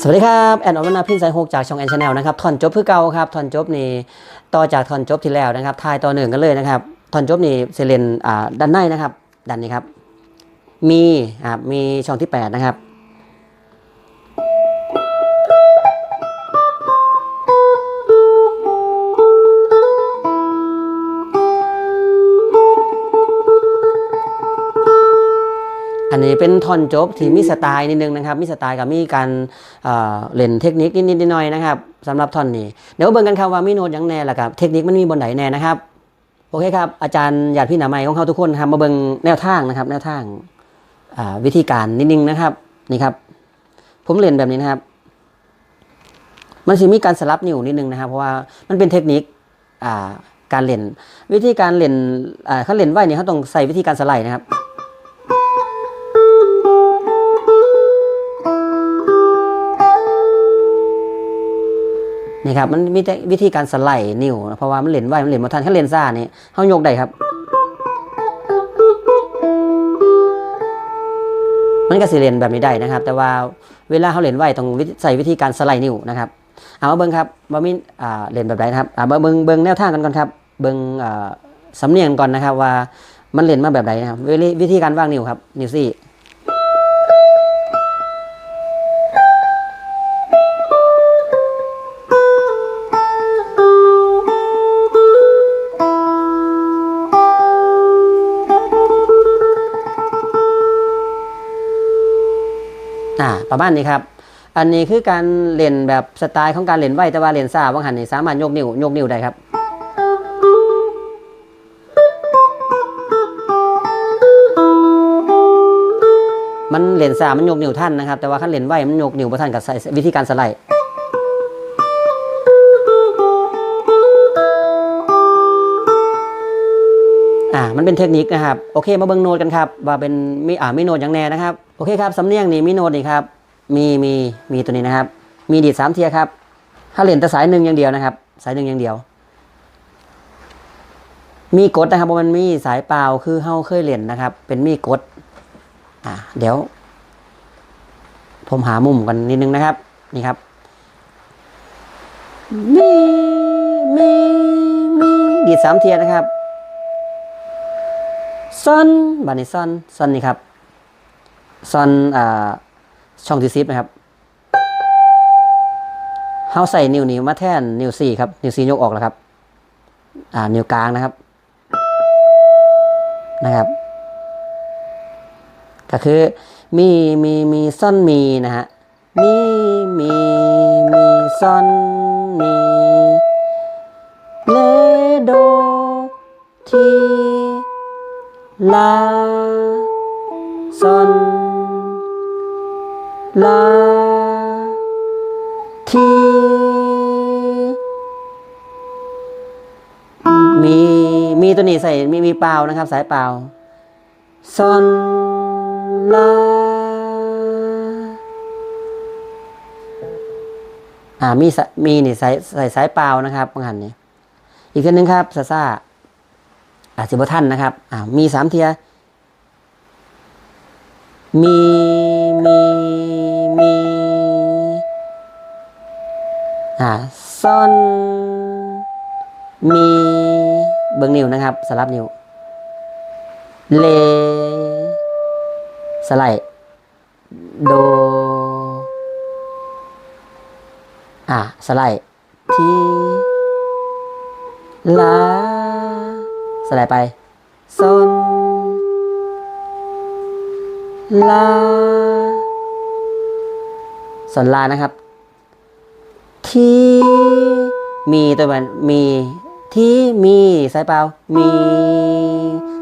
สวัสดีครับแอนออมนาพินสายหกจากช่องแอนชาแนลนะครับทอนจบเพื่อเก่าครับทอนจบนี่ต่อจากทอนจบที่แล้วนะครับทายต่อหนึ่งกันเลยนะครับทอนจบนี่เซเลนอ่าด้านในนะครับด้านนี้ครับมีอ่ามีช่องที่ 8 นะครับ นี้เป็นท่อนจบที่มีสไตล์นิดนึงนะครับ มีสไตล์กับมีการเล่นเทคนิคนิดๆหน่อยๆนะครับสำหรับท่อนนี้ เดี๋ยวเบิ่งกันครับว่ามีโน้ตยังแน่ละครับ เทคนิคมันมีบนไหนแน่นะครับ โอเคครับ อาจารย์ญาติพี่หนาไม้ของเขาทุกคนครับมาเบิ่งแนวทางนะครับ แนวทางวิธีการนิดนึงนะครับ นี่ครับ ผมเล่นแบบนี้นะครับ มันสิมีการสลับนิ้วนิดนึงนะครับ เพราะว่ามันเป็นเทคนิคการเล่น วิธีการเล่นเขาเล่นไว้เนี่ยเขาต้องใส่วิธีการสไลด์นะครับ นี่ครับมันมีวิธีการสไลด์นิ้วเพราะว่ามันเหรียญไหวมันเหรียญมาทันถ้าเหรียญซ่านี่เขายกได้ครับ มันก็สิเหรียญแบบนี้ได้นะครับ แต่ว่าเวลาเขาเหรียญไหวต้องใส่วิธีการสไลด์นิ้วนะครับเอามาเบิ้งครับว่ามีอ่าเหรียญแบบไหนครับอ่ามาเบิ้งเบิ้งแนวทางกันก่อนครับ เบิ้งอ่าสำเนียงก่อนนะครับว่ามันเหรียญมาแบบไหนนะครับวิธีวิธีการวางนิ้วครับนิ้วซี่ ประมาณนี้ครับ อันนี้คือการเล่นแบบสไตล์ของการเล่นไหวแต่ว่าเล่นซาบางหันนี่สามารถยกนิ้วยกนิ้วได้ครับมันเล่นซ่ามันยกนิ้วท่านนะครับ แต่ว่าขั้นเล่นไหวมันยกนิ้วประท่านกับวิธีการสไลด์อ่ามันเป็นเทคนิคนะครับ โอเคมาเบิ่งโน้ตกันครับ ว่าเป็นมีอ่ามีโน้ตอย่างแน่นะครับ โอเคครับสำเนียงนี่มีโน้ตนี่ครับ มีมีมีตัวนี้นะครับ มีดีดสามเทียครับถ้าเล่นแต่สายหนึ่งอย่างเดียวนะครับ สายหนึ่งอย่างเดียว มีกดนะครับเพรามันมีสายเปล่าคือเฮาเคยเล่นนะครับ เป็นมีกดอ่าเดี๋ยว ผมหามุมกันนิดนึงนะครับ นี่ครับมีมีมีดีดสามเทียนะครับซอนบานิซอนซอนนี่ครับ ซอนอ่าช่องที่ซิปนะครับเฮาใส่นิ้วนี้มาแทนนิ้วสี่ครับ นิ้วสี่ยกออกแล้วครับ อ่า นิ้วกลางนะครับ นะครับ ก็คือมีมีมีซ่อนมีนะฮะมีมีมีซ่อนมีเลโดทีลาซอน ลา ทีมีมีตัวนี้ใส่มีมีเปล่านะครับ สายเปล่าซอนลาอ่ามีมีนี่ใส่ใส่สายเปล่านะครับบางหันนี่อีกอันหนึงครับซาซาอาสิบท่านนะครับอ่ามีสามเทียมีมี อ่าซอนมีเบิ้งนิ้วนะครับ สลับนิ้ว เล สไลด์โด อ่าสไลด์ทีลา สไลด์ไปซอนลาส่วนลานะครับ ที่มีตัวมันมีที่มีสายเปล่ามี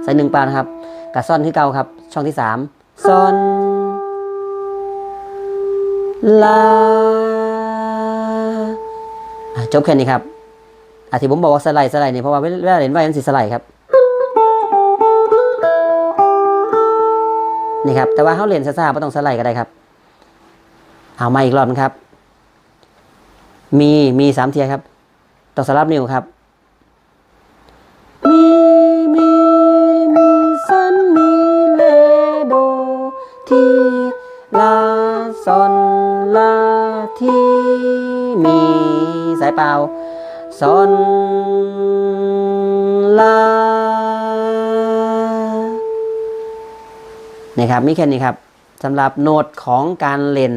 สายหนึ่งเปล่านะครับกับซ่อนที่เก่าครับ ช่องที่สามซ่อนลาจบแค่นี้ครับอะที่ผมบอกว่าสไลด์สไลด์นี่เพราะว่าเวลาเล่นไว้มันสิสไลด์ครับนี่ครับแต่ว่าเขาเรียนซาซาไม่ต้องสไลด์ก็ได้ครับ เอามาอีกรอบนึงครับ มีมีสามเทียครับต้องสลับนิ้วครับ มีมีมีซันมีเลโดทีลาซอนลาทีมีสายเปล่าซอนลานี่ครับมีแค่นี้ครับสำหรับโน้ตของการเล่น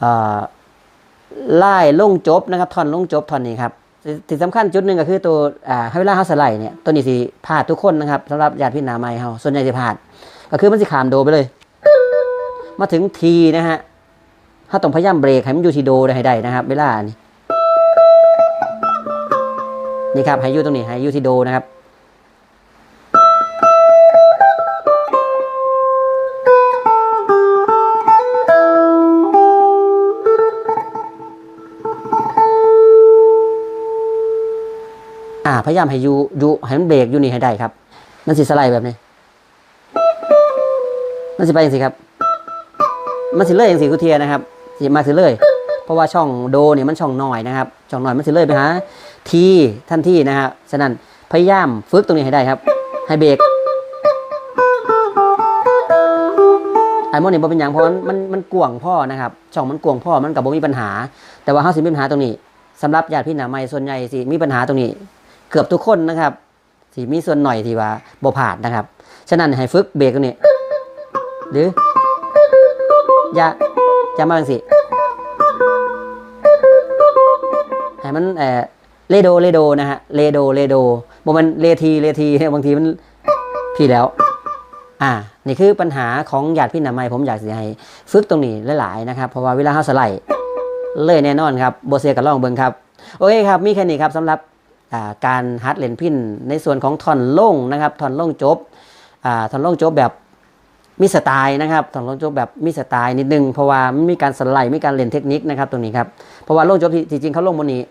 เอ่อ ไล่ลงจบนะครับท่อนลงจบท่อนนี้ครับที่ที่สำคัญจุดหนึ่งก็คือตัวอ่าให้เวลาเขาสไลด์เนี่ยตัวนี้สิพลาดทุกคนนะครับสำหรับญาติพี่นาไม่เขาส่วนใหญ่จะพลาด ก็คือมันสิขามโดไปเลย มาถึงทีนะฮะถ้าต้องพยายามเบรกให้มันอยู่ที่โดได้ให้ได้นะครับ เวลานี่นี่ครับให้อยู่ตรงนี้ให้อยู่ที่โดนะครับ อ่าพยายามให้อยู่อยู่ให้มันเบรกอยู่นี่ให้ได้ครับ มันสิสไลด์แบบนี้ มันสิไปอย่างสิครับ มันสิเลื่อยอย่างสิกุเทียนะครับสิมาสิเลื่อยเพราะว่าช่องโดเนี่ยมันช่องน้อยนะครับ ช่องน้อยมันสิเลื่อยไปหาทีท่านที่นะฮะฉะนั้นพยายามฝึกตรงนี้ให้ได้ครับ ให้เบรกไอ้โมนี่บ่เป็นอย่างเพราะมันมันมันกวงพ่อนะครับ ช่องมันกวงพ่อมันกับบ่มีปัญหา แต่ว่าเฮาสิมีปัญหาตรงนี้สำหรับญาติพี่น้องใหม่ส่วนใหญ่สิมีปัญหาตรงนี้ เกือบทุกคนนะครับสิมีส่วนหน่อยที่ว่าบ่ผ่านนะครับ ฉะนั้นให้ฝึกเบรกตรงนี้ หรือ อย่าอย่ามาจังสิให้มันเออเลโดเลโดนะฮะเลโดเลโดบ่มันเลทีเลทีบางทีมันพี่แล้ว อ่า นี่คือปัญหาของญาติพี่หน้องใหม่ผมอยากสิให้ฝึกตรงนี้หลายๆนะครับ เพราะว่าเวลาเฮาสไลด์เลยแน่นอนครับโบเซียกับล่องเบิงครับ โอเคครับ มีแค่นี้ครับสำหรับ การฮัดเลนพินในส่วนของท่อนล่งนะครับท่อนล่งจบท่อนล่งจบแบบมีสไตล์นะครับถอนล่งจบแบบมีสไตล์นิดนึงเพราะว่ามันมีการสไลด์มีการเล่นเทคนิคนะครับตรงนี้ครับเพราะว่าล่งจบที่จริงเขาล่งบนนี้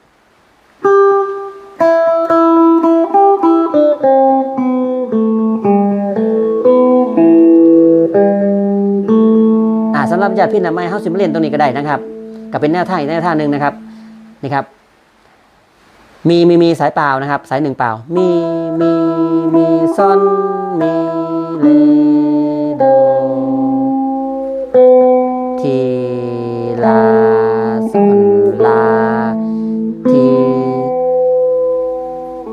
สำหรับญาติพี่น้อไม่เฮาสิมาเล่นตรงนี้ก็ได้นะครับก็เป็นแนวทางอีกแนวทางหนึ่งนะครับนี่ครับ มีมีมีสายเปล่านะครับ สายหนึ่งเปล่า มีมีมีซอนมีเลโดทีลาซอนลาที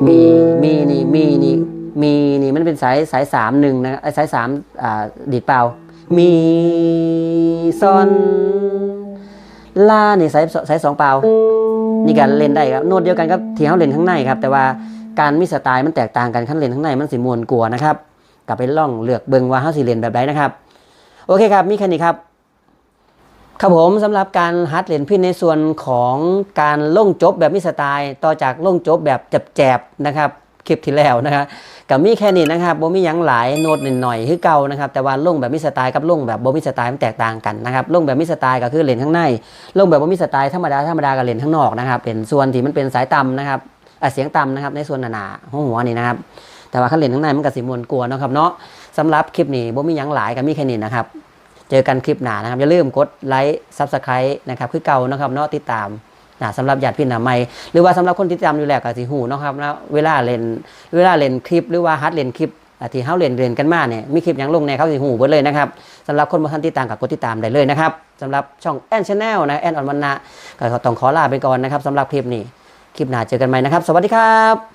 มีมีนี่มีนี่มีนี่มันเป็นสายสายสามหนึ่งนะไอสายสามอ่าดีดเปล่า มีซอนลาเนี่ยสายสายสองเปล่า นี่การเล่นได้ครับโน้ตเดียวกันครับที่เขาเล่นข้างในครับ แต่ว่าการมีสไตล์มันแตกต่างกันขั้นเล่นข้างในมันสิมวนกลัวนะครับกลับไปล่องเลือกเบิงว่าเขาสิเล่นแบบใดนะครับ โอเคครับมีแค่นี้ครับครับผมสำหรับการฮัดเล่นพินในส่วนของการล่งจบแบบมีสไตล์ ต่อจากล่งจบแบบแจบๆนะครับ คลิปที่แล้วนะครับกับมีแค่นี้นะครับบ่มีหยังหลายโน้ตหน่อยๆคือเก่านะครับแต่ว่าล่งแบบมีสไตล์กับล่งแบบบ่มีสไตล์มันแตกต่างกันนะครับล่งแบบมีสไตล์ก็คือเลนข้างในลงแบบว่มีสไตล์ธรรมดาธรรมดากับเลนข้างนอกนะครับเป็นส่วนที่มันเป็นสายต่ำนะครับเสียงต่ำนะครับในส่วนหนาๆหัวหัวนี่นะครับแต่ว่าขั้นเลนข้างในมันก็สิมวนกลัวนะครับเนาะสำหรับคลิปนี้บ่มีหยังหลายกับมีแค่นี้นะครับเจอกันคลิปหน้านะครับอย่าลืมกดไลค์ซับสไครต์นะครับคือเก่านะครับเนาะติดตาม นะสำหรับญาติพี่น้องใหม่หรือว่าสำหรับคนที่ติดตาอยู่แล้วก็สิหูเนาะครับนะเวลาเล่นเวลาเล่นคลิป หรือว่าฮัดเล่นคลิปอะที่เฮาเล่นเรียนกันมาเนี่ยมีคลิปยังลงในเขาสิหูเบิดเลยนะครับสำหรับคนบ่ทันติดตามกับกดติดตามได้เลยนะครับสำหรับช่องแอนชาแนลนะแอนออนวันนะก็ต้องขอลาไปก่อนนะครับสำหรับคลิปนี้คลิปหน้าเจอกันใหม่นะครับ สวัสดีครับ